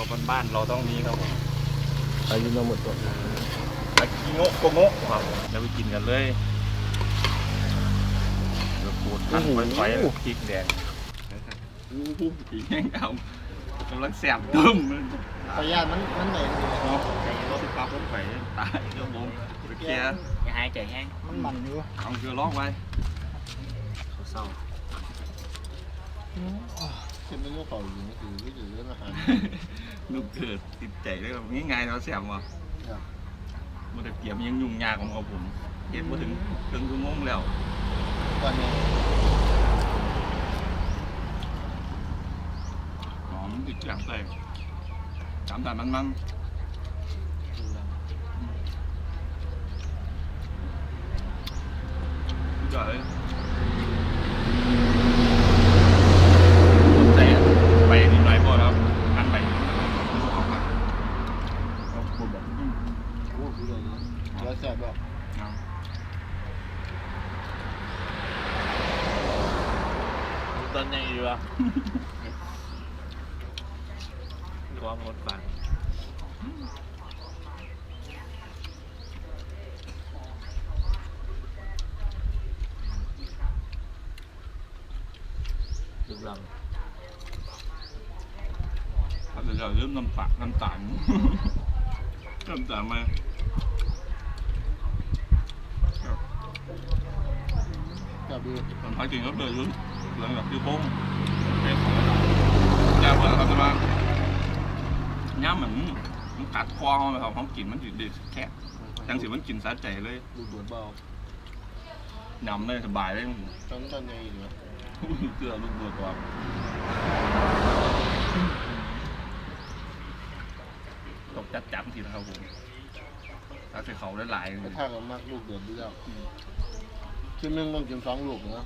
ก็บ้านๆเราต้องมีครับผมอายุน้ำหมดตัวอากิโงะโกโงะครับผมแล้วไปกินกันเลยเดี๋ยวปูดหั่นไฟๆพริกแดงอู้หูผีแห้งเอากำลังแสบตึ้มเลยขออนุญาตมันมันไหนเนาะไก่รถปั๊บรถไฟตายครับผมไปเคลียร์อย่าหายใจแห้งมันมันอยู่เอาเกลือลอกไว้เขาเศร้า เป็นเมนูเก่าอยู่นี่คือนี่คือเรื่องอาหารลูกเกิดติดใจเลยแบบง่ายๆเนาะแสบว่ะมันแต่เตรียมยังยุ่งยากของเขาผมเห็นมาถึงถึงชั่วโมงแล้ววันนี้หอมติดแกงใส่สามด่านมันมันสุดยอดเลยใส่ไปนิดหน่อยพอแล้วอันไปเอาไปเอาพูดแบบอืม โอ้คือเลยแล้วแซ่บแบบ เอา ตอนยังอยู่อะความงดฟังดึกลอาจจะเริ่มน้ำปากน้ำตาลน้ำตาลมา แซ่บดีตอนพักจริงก็เลยยุ่นหลังจากที่โป้งเป็นของยาเปิดครับจะมาย่ำเหมือนมันกัดคอเขาไปครับเขากินมันจืดๆแค่จังสิมันกินสะใจเลยดูดวดเบายำเลยสบายเลยตอนตอนยังอยู่เกลือลูกบัวตัวตกจับจับทีนะครับผมถ้าใส่เขาได้หลายกระทากมากลูกเดือดดีแล้ว ชิ้นหนึงต้องกินสองลูกนะ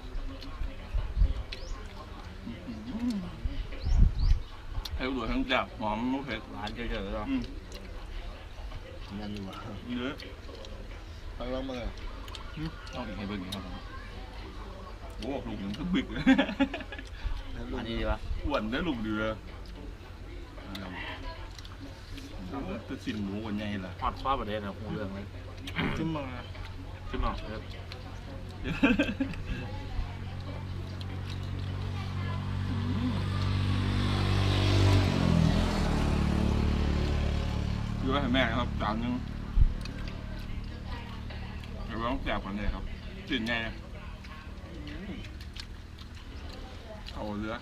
ให้ลูกบัวทั้งจับหอมลูกเผ็ดำหวานเฉยๆหรออืมงั้นดีกว่าเยอะทางเราเมื่อต้องอีกให้เบิ่งอีกครับผมโอ้ลูกหนึ่งก็บึกเลยอันนี้ดีปะอ้วนได้อลูกเดือตัวสินหมูวันใหญ่ล่ะฮอตชอบประเด็นนะหูเรื่องเลยขึ้นมาขึ้นมาเออดูให้แม่ครับจานหนึงเดี๋ยวต้องแจกก่อนเลยครับสินไงเขาเยอะ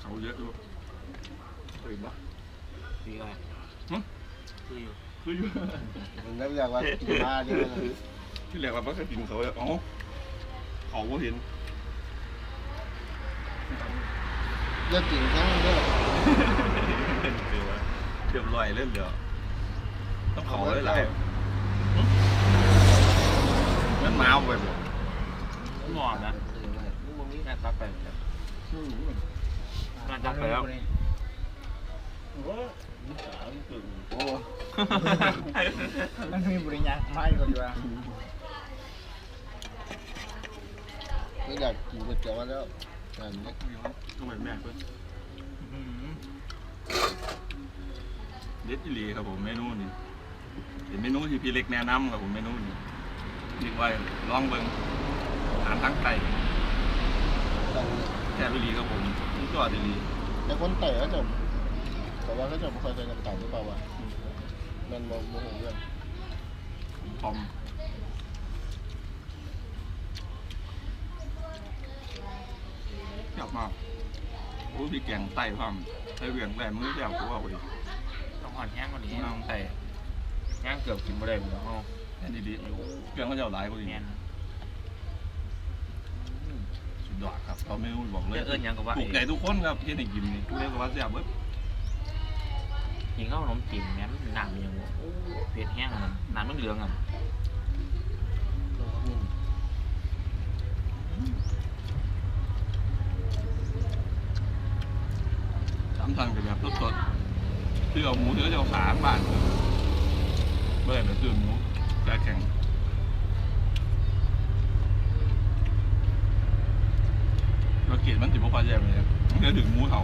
เขาเยอะดูตื่นปะดีเลยคืออยู่คืออยู่มันได้อยากว่ากินมาดีเลย ที่แรกเราก็จะกินเขาเลยอ๋อเขาก็เห็นเลือกกินทั้งเลือกเดี๋ยวเดี๋ยวลอยเล่นเดี๋ยวต้องเขาเลยหลายนั่นมาเอาไปบ่หมอนนะแม่ตักไปแม่ตักไปแล้วโอ้มันมีบริญญาไม่ก็ดีว่า ไม่อยากกินก๋วยเตี๋ยวมาแล้วอันนี้ต้องไปแม่เพื่อนเด็ดอีหลีครับผมเมนูนี้เป็นเมนูที่พี่เล็กแนะนำครับผมเมนูนี้เรียกว่าลองเบิ่งอาหารทั้งไก่ต้องแค่อีหลีครับผมนี่ก็อีหลีแต่คนเตะก็จบแต่ว่าก็จบไม่ค่อยใส่น้ำตาลหรือเปล่าวะมันโมโมโหเรื่องพร้อม อยากมากโอ้ยพี่แกงไต่ความใช้เวียงแต่มือแก้วกูเอาไปต้องหอนแห้งกว่านี้น้องไต่แห้งเกือบกินไม่ได้หมดแล้วแค่นี้ดีเครื่องก็จะเอาหลายกว่านี้แน่นสุดยอดครับเขาไม่รู้บอกเลยเอิ้นยังกับว่าถูกใจทุกคนครับที่ได้กินนี่ทุกเรียกว่าแซ่บเบิดยิงเข้าขนมจีนแม่มันหนักอย่างเผ็ดแห้งมันหนักมันเหลืองอะ สามทันกับแบบสดๆที่เอาหมูเนื้อเจะเอาขาบ้านเมื่อไหร่จะซื้อหมูแก่แข็งเราเกลียดมันติดพวกปลาแย่เลยมันจะถึงหมูเห่า